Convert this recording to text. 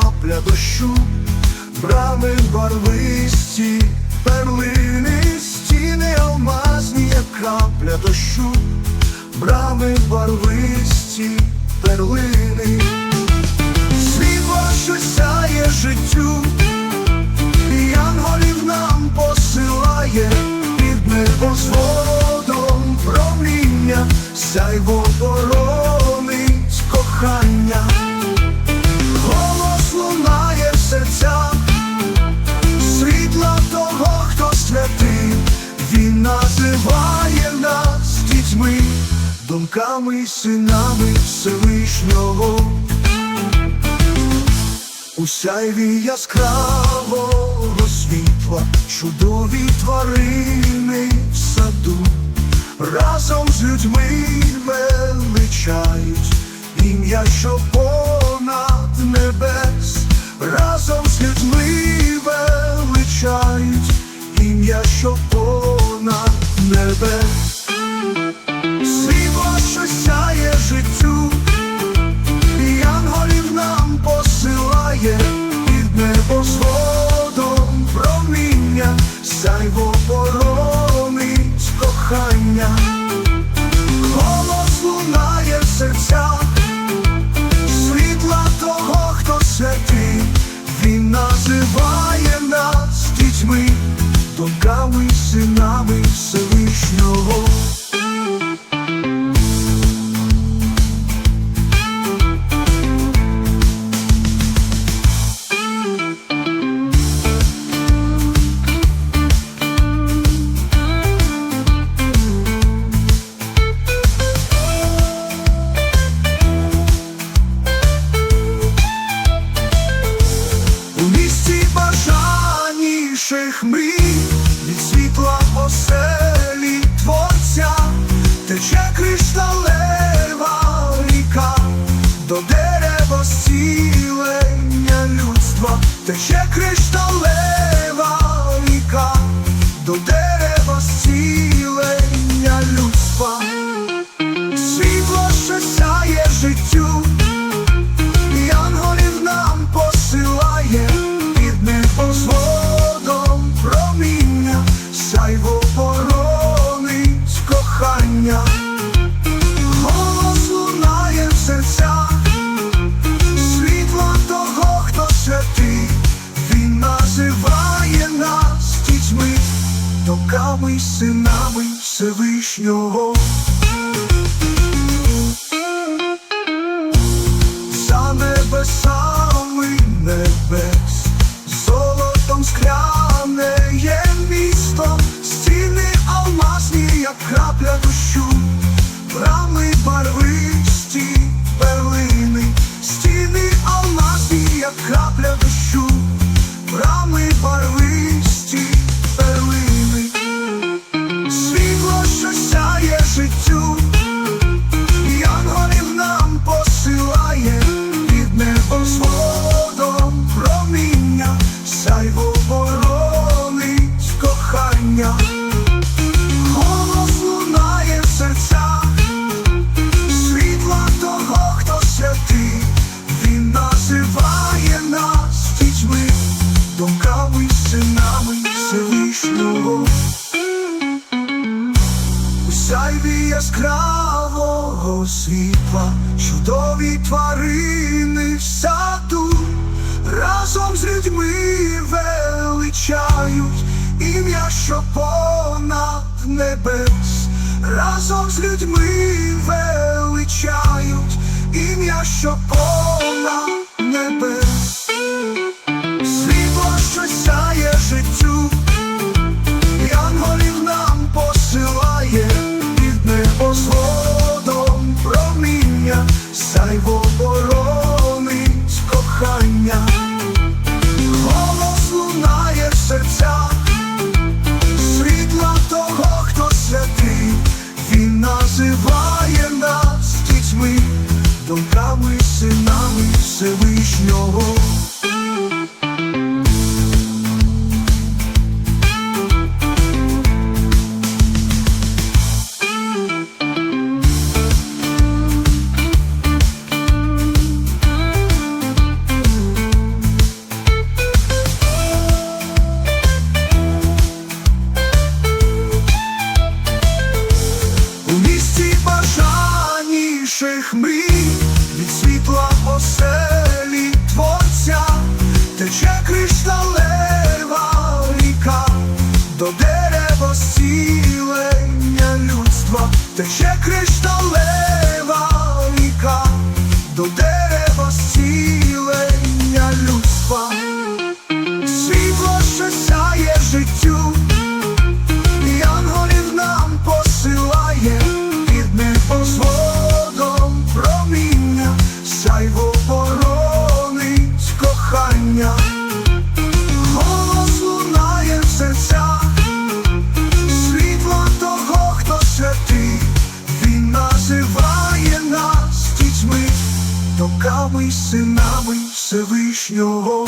крапля дощу, брами барвисті, перлини, стіни алмазні, як крапля дощу, брами барвисті, перлини, світло, що сяє життю, янголів нам посилає під небо з водом проміння, сяйво боронить кохання. Думками, синами Всевишнього, у сяйві яскравого світла, чудові тварини в саду, разом з людьми величають ім'я, що понад небес, разом з людьми величають ім'я, що понад. snow. тече кришталева ріка до дерева стіл. your яскравого світла, чудові тварини в саду разом з людьми величають ім'я, що понад небес, разом з людьми величають ім'я, що понад вовками, синами Всевишнього. Тече кришталева й синами Всевишнього.